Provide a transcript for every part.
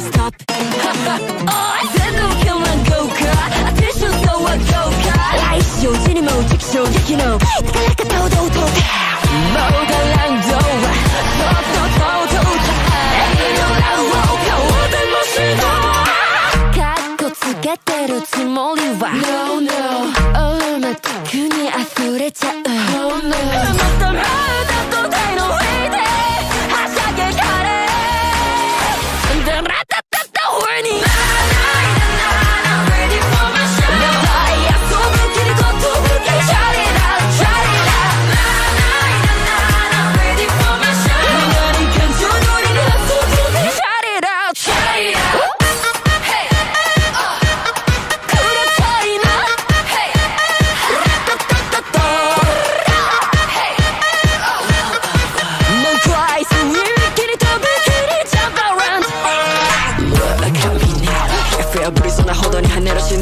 don't stop. oh, I said don't kill my go-ka. I teach you know. so I go-ka. 来週死にも直衝撃の。疲れが堂々と。もうだらんぞ。とっとと。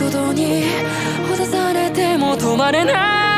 ことにほだされても止まれない